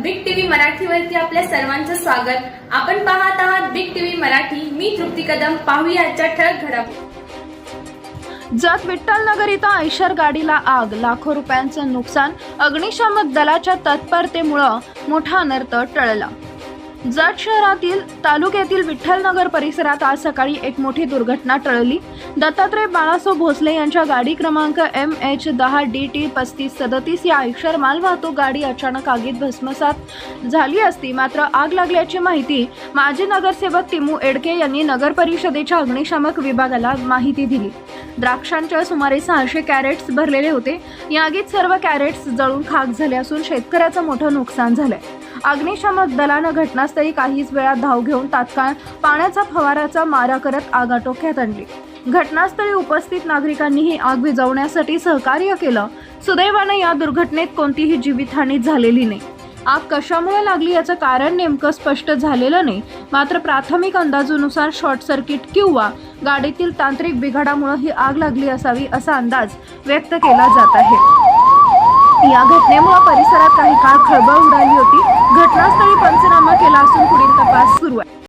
मराठीवरती आपल्या सर्वांचं स्वागत. आपण पाहत आहात बिग टीव्ही मराठी. मी तृप्ती कदम. पाहूया आजच्या ठळक घडामोडी. जत विठ्ठल नगर इथं ऐशर गाडीला आग लाखो रुपयांचं नुकसान अग्निशामक दलाच्या तत्परतेमुळं मोठा अनर्थ टळला. जत शहरातील तालुक्यातील विठ्ठलनगर परिसरात आज सकाळी एक मोठी दुर्घटना टळली. दत्तात्रय बाळासो भोसले यांच्या गाडी क्रमांक एम एच दहा डी टी पस्तीस सदतीस या आयशर मालवाहतूक गाडी अचानक आगीत भस्मसात झाली असती. मात्र आग लागल्याची माहिती माजी नगरसेवक टिमू एडके यांनी नगर परिषदेच्या अग्निशामक विभागाला माहिती दिली. द्राक्षांच्या सुमारे सहाशे कॅरेट्स भरलेले होते. या आगीत सर्व कॅरेट्स जळून खाक झाले असून शेतकऱ्याचं मोठं नुकसान झालंय. अग्निशामक दलानं घटनास्थळी काहीच वेळात धाव घेऊन तात्काळ पाण्याचा फवाराचा मारा करत आग आटोक्यात आणली. घटनास्थळी उपस्थित नागरिकांनी ही आग विझवण्यासाठी सहकार्य केलं. सुदैवानं या दुर्घटनेत कोणतीही जीवितहानी झालेली नाही. आग कशामुळे लागली याचं कारण नेमकं स्पष्ट झालेलं नाही. मात्र प्राथमिक अंदाजानुसार शॉर्ट सर्किट किंवा गाडीतील तांत्रिक बिघाडामुळे ही आग लागली असावी असा अंदाज व्यक्त केला जात आहे. या घटनेमुळे परिसरात काही काळ खळबळ उडाली होती. घटनास्थळी पंचनामा केला असून पुढील तपास सुरू आहे.